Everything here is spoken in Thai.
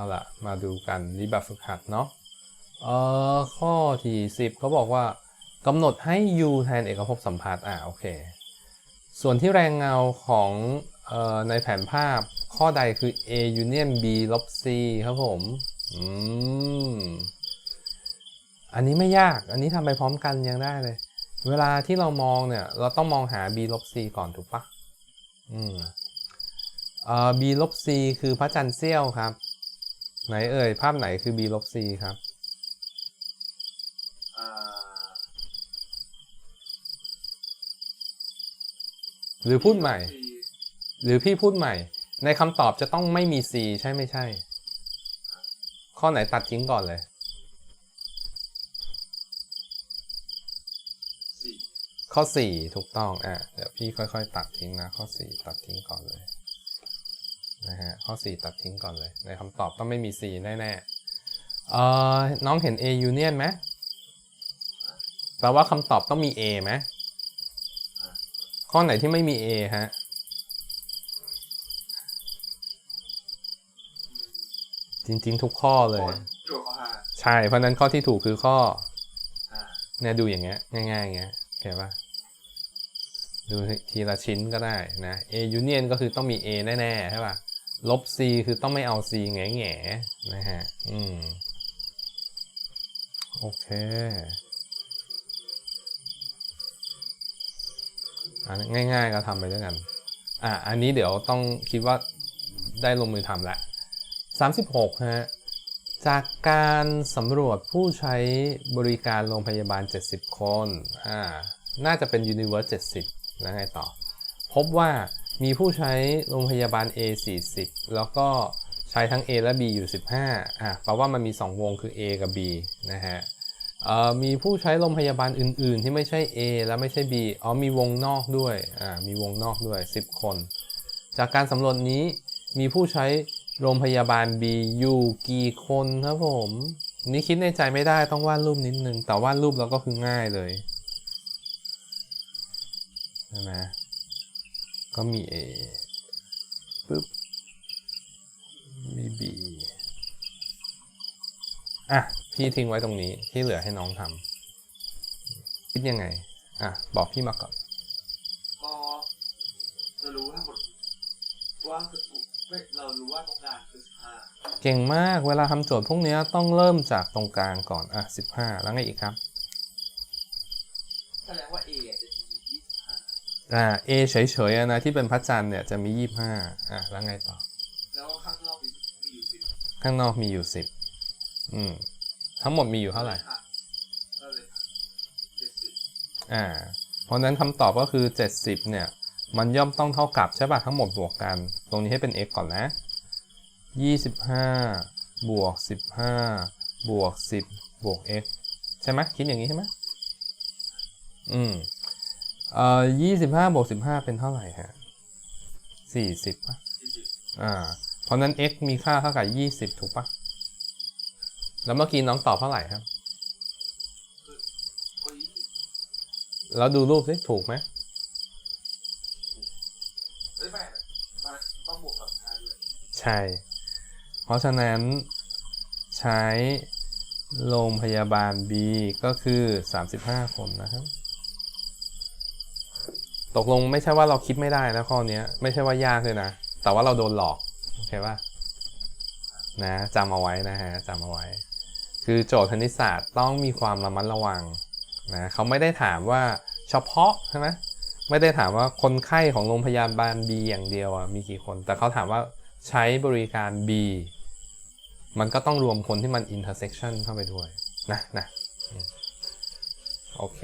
เอาละมาดูกันนี่แบบฝึกหัดเนาะเอ่อข้อที่10เขาบอกว่ากำหนดให้ u แทนเอกภพสัมพัทธ์อะโอเค ส่วนที่แรงเงาของออในแผนภาพข้อใดคือ a union b ลบ c ครับผมอืมอันนี้ไม่ยาก อันนี้ทำไปพร้อมกันยังได้เลย เวลาที่เรามองเนี่ย เราต้องมองหา b ลบ c ก่อนถูกปะอืมเอ่อ b ลบ c คือพระจันทร์เสี้ยวครับ ไหนเอ่ย ภาพไหนคือ b ลบ c ครับอ่าหรือพูดใหม่สี่หรือพี่พูดใหม่ ในคำตอบจะต้องไม่มี c ใช่ไม่ใช่ ข้อไหนตัดทิ้งก่อนเลยสี่ข้อ 4 ถูกต้องอะเดี๋ยวพี่ค่อย ๆ ตัดทิ้งนะ ข้อ 4 ตัดทิ้งก่อนเลยนะฮะ ข้อ 4 ตัดทิ้งก่อนเลย ในคำตอบต้องไม่มี c แน่ๆเอ่อน้องเห็น a union ไหมแปลว่าคำตอบต้องมี a ไหมข้อไหนที่ไม่มี a ฮะจริงๆ ทุกข้อเลยโจทย์โจทย์ข้อห้าใช่ เพราะฉะนั้นข้อที่ถูกคือข้ออ่าเนี่ยดูอย่างเงี้ยง่ายๆอย่างเงี้ยเห็นปะดูทีละชิ้นก็ได้นะ A union ก็คือต้องมี A แน่ๆใช่ปะ ลบ C คือต้องไม่เอา C แง่แง่นะฮะ อืม โอเค อันง่ายๆก็ทำไปด้วยกัน อะ อันนี้เดี๋ยวต้องคิดว่าได้ลงมือทำละ 36 ฮะ จากการสำรวจผู้ใช้บริการโรงพยาบาล 70 คน อ่า น่าจะเป็น Universe 70 แล้วไงต่อ พบว่า มีผู้ใช้โรงพยาบาล A 40แล้วก็ใช้ทั้ง A และ B อยู่ 15อ่าแปลว่ามันมี 2 วงคือ A กับ B นะฮะมีผู้ใช้โรงพยาบาลอื่น ๆ ที่ไม่ใช่ A และไม่ใช่ B อ๋อมีวงนอกด้วยอ่ามีวงนอกด้วย 10 คน จากการสำรวจนี้มีผู้ใช้โรงพยาบาล B อยู่กี่คนครับผม นี่คิดในใจไม่ได้ต้องวาดรูปนิดนึง แต่วาดรูปแล้วก็คือง่ายเลยใช่ไหม ก็มี A ปึ๊บ มี B อะ พี่ทิ้งไว้ตรงนี้ที่เหลือให้น้องทำคิดยังไง อะ บอกพี่มาก่อนก็เรารู้ทั้งหมดว่าคือไม่เรารู้ว่าตรงกลางคือสิบห้าเก่งมากเวลาทำโจทย์พวกเนี้ยต้องเริ่มจากตรงกลางก่อน อะ15แล้วไงอีกครับแสดงว่า A จะมียี่สิบ อ่า A เฉยๆนะที่เป็นพระจันทร์เนี่ยจะมี25อะแล้วไงต่อ แล้วข้างนอกมีมีอยู่สิบข้างนอกมีอยู่10อืมทั้งหมดมีอยู่เท่าไหร่ก็เลยค่ะเจ็ดสิบอ่า เพราะฉะนั้นคำตอบก็คือ 70 เนี่ย มันย่อมต้องเท่ากับใช่ป่ะทั้งหมดบวกกัน ตรงนี้ให้เป็น x ก่อนนะ 25 บวก 15 บวก 10 บวก x ใช่ไหมคิดอย่างนี้ใช่ไหมอืม เอ่อ25บวก15เป็นเท่าไหร่ฮะสี่สิบป่ะอ่า เพราะนั้น x มีค่าเท่ากับ20ถูกป่ะ แล้วเมื่อกี้น้องตอบเท่าไหร่ครับ แล้วดูรูปสิถูกไหมไม่ไม่ต้องบวกกับห้าด้วยใช่ เพราะฉะนั้นใช้โรงพยาบาล B ก็คือ 35 คนนะครับ ตกลงไม่ใช่ว่าเราคิดไม่ได้นะข้อนี้ไม่ใช่ว่ายากเลยนะ แต่ว่าเราโดนหลอกโอเคป่ะนะจำเอาไว้นะฮะจำเอาไว้ คือโจทย์คณิตศาสตร์ต้องมีความระมัดระวังนะเขาไม่ได้ถามว่าเฉพาะใช่ไหมไม่ได้ถามว่าคนไข้ของโรงพยาบาล B อย่างเดียวมีกี่คน แต่เขาถามว่าใช้บริการ B มันก็ต้องรวมคนที่มัน intersection เข้าไปด้วยนะนะโอเค